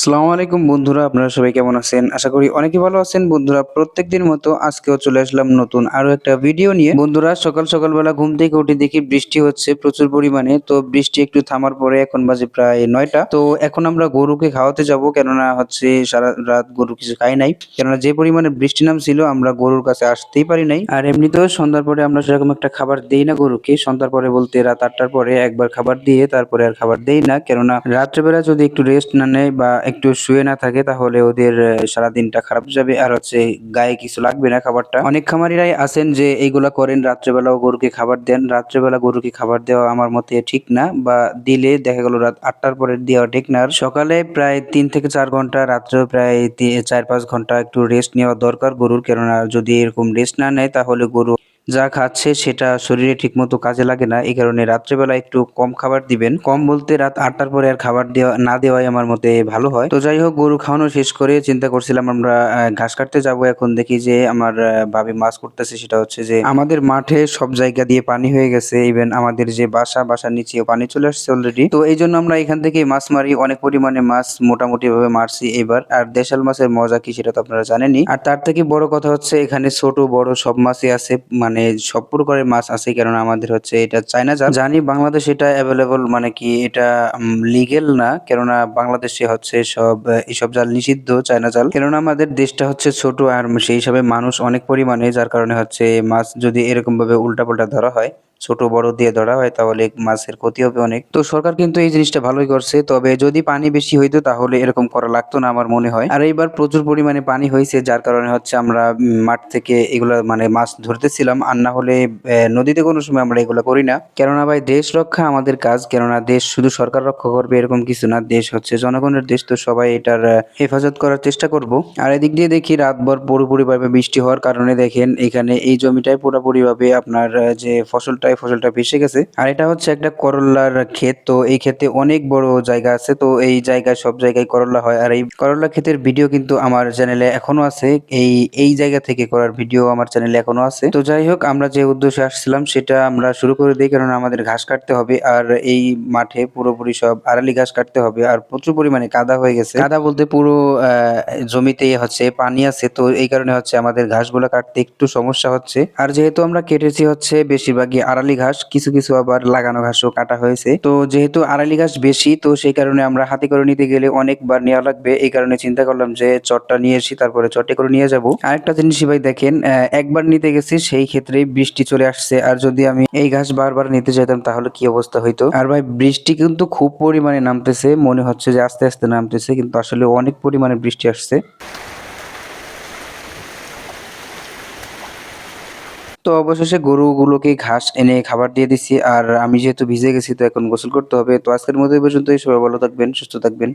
আসসালামু আলাইকুম বন্ধুরা, আপনারা সবাই কেমন আছেন? আশা করি অনেকে ভালো আছেন। বন্ধুরা, প্রত্যেকদিন মতো আজকেও চলে আসলাম নতুন আরও একটা ভিডিও নিয়ে। বন্ধুরা, সকাল সকালবেলা ঘুম থেকে উঠে দেখি বৃষ্টি হচ্ছে প্রচুর পরিমাণে। তো বৃষ্টি একটু থামার পরে এখন বাজে প্রায় নয়টা। তো এখন আমরা গরুকে খাওয়াতে যাব। কেননা হচ্ছে সারা রাত গরু কিছু খাই নাই। কেননা যে পরিমাণে বৃষ্টি নামছিল, আমরা গরুর কাছে আসতেই পারি নাই। আর এমনিতেও সন্ধ্যার পরে আমরা সেরকম একটা খাবার দেই না গরুকে। সন্ধ্যার পরে বলতে রাত আটটার পরে একবার খাবার দিয়ে তারপরে আর খাবার দেই না। কেননা রাত্রেবেলা যদি একটু রেস্ট না নেয় বা একটু শুয়ে না থাকে, তাহলে ওদের সারা দিনটা খারাপ যাবে। আর হচ্ছে গায়ে কিছু লাগবে না খাবারটা। অনেক খামারিরাই আছেন যে এইগুলা করেন, রাত্রেবেলাও গরুকে খাবার দেন। রাত্রেবেলা গরুকে খাবার দেওয়া আমার মতে ঠিক না, বা দিলে দেখা গেল রাত আটটার পরে দেওয়া ঠিক না। সকালে প্রায় তিন থেকে চার ঘণ্টা, রাত্রেও প্রায় চার পাঁচ ঘণ্টা একটু রেস্ট নেওয়া দরকার গরুর। কেননা যদি এরকম রেস্ট না নেয়, তাহলে গরু যা খাচ্ছে সেটা শরীরে ঠিকমতো কাজে লাগে না। এই কারণে রাত্রেবেলা একটু কম খাবার দিবেন। কম বলতে রাত আটটার পরে আর খাবার দেওয়া না দেওয়াই আমার মতে ভালো হয়। তো যাই হোক, গরু খাওয়ানো শেষ করে চিন্তা করছিলাম আমরা ঘাস কাটতে যাব এখন। দেখি যে আমার ভাবি মাছ করতেছে। সেটা হচ্ছে যে আমাদের মাঠে সব জায়গা দিয়ে পানি হয়ে গেছে। ইভেন আমাদের যে বাসা, বাসার নিচেও পানি চলে আসছে অলরেডি তো এই জন্য আমরা এখান থেকে মাছ মারি। অনেক পরিমাণে মাছ মোটামুটি ভাবে মারছি এবার। আর দেশাল মাছের মজা কি সেটা তো আপনারা জানেনই। আর তার থেকে বড় কথা হচ্ছে এখানে ছোট, বড় সব মাছই আছে। মানে সব প্রকারের মাছ আছে কারণ আমাদের হচ্ছে এটা চায়না জাল জানি বাংলাদেশ এটা অ্যাভেলেবল মানে কি এটা লিগেল না, কেননা বাংলাদেশে হচ্ছে সব এইসব জাল নিষিদ্ধ চায়না জাল। কেননা আমাদের দেশটা হচ্ছে ছোট আর সেই হিসাবে মানুষ অনেক পরিমাণে, যার কারণে হচ্ছে মাছ যদি এরকম ভাবে উল্টাপাল্টা ধরা হয় ছোট, বড় দিয়ে ধরা হয়, তাহলে মাছের ক্ষতি হবে অনেক। তো সরকার কিন্তু এই জিনিসটা ভালোই করছে, তবে যদি পানি বেশি হইতো তাহলে এরকম করা লাগতো না আমার মনে হয়। আর এইবার প্রচুর পরিমাণে পানি হয়েছে, যার কারণে হচ্ছে আমরা মাঠ থেকে এগুলা মানে মাছ ধরতেছিলাম, আর না হলে নদীতে কোনো সময় আমরা এগুলো করি না। কেননা ভাই, দেশ রক্ষা আমাদের কাজ, কেননা দেশ শুধু সরকার রক্ষা করবে এরকম কিছু না, দেশ হচ্ছে জনগণের দেশ, তো সবাই এটার হেফাজত করার চেষ্টা করব। আর এদিক দিয়ে দেখি, রাতভর পুরোপুরি ভাবে বৃষ্টি হওয়ার কারণে দেখেন, এখানে এই জমিটায় পুরোপুরি ভাবে আপনার যে ফসলটা এই ফসলটা ভেসে গেছে। আর এটা হচ্ছে একটা করলার ক্ষেত তো এই ক্ষেতে অনেক বড় জায়গা আছে তো এই জায়গায় সব জায়গায় করলা হয়। আর এই করলা ক্ষেতের ভিডিও কিন্তু আমার চ্যানেলে এখনও আছে এই এই জায়গা থেকে করার ভিডিও আমার চ্যানেলে এখনও আছে। তো যাই হোক আমরা যে উদ্দেশ্যে আসছিলাম সেটা আমরা শুরু করে দিই কারণ আমাদের ঘাস কাটতে হবে আর এই মাঠে পুরোপুরি সব আড়ালি ঘাস কাটতে হবে আর প্রচুর পরিমাণে কাদা হয়ে গেছে। কাদা বলতে পুরো আহ, জমিতেই হচ্ছে পানি আছে তো এই কারণে হচ্ছে আমাদের ঘাসগুলো কাটতে একটু সমস্যা হচ্ছে। আর যেহেতু আমরা কেটেছি হচ্ছে বেশিরভাগই আড়ালি ঘাস কিছু কিছু আবার লাগানো ঘাসও কাটা হয়েছে তো যেহেতু আড়ালি ঘাস বেশি তো সেই কারণে আমরা হাতে করে নিতে গেলে অনেকবার নেওয়া লাগবে এই কারণে চিন্তা করলাম যে চটটা নিয়ে এসি তারপরে চটে করে নিয়ে যাব আরেকটা জিনিস ভাই দেখেন একবার নিতে গেছি সেই ক্ষেত্রে বৃষ্টি চলে আসছে আর যদি আমি এই ঘাস বারবার নিতে যেতাম তাহলে কি অবস্থা হইতো আর ভাই বৃষ্টি কিন্তু খুব পরিমাণে নামতেছে মনে হচ্ছে যে আস্তে আস্তে নামতেছে কিন্তু আসলে অনেক পরিমাণে বৃষ্টি আসছে তো অবশেষে গরুগুলোকে ঘাস এনে খাবার দিয়ে দিছি। আর আমি যেহেতু ভিজে গেছি, তো এখন গোসল করতে হবে। তো আজকের মতো এই পর্যন্তই। সবাই ভালো থাকবেন, সুস্থ থাকবেন।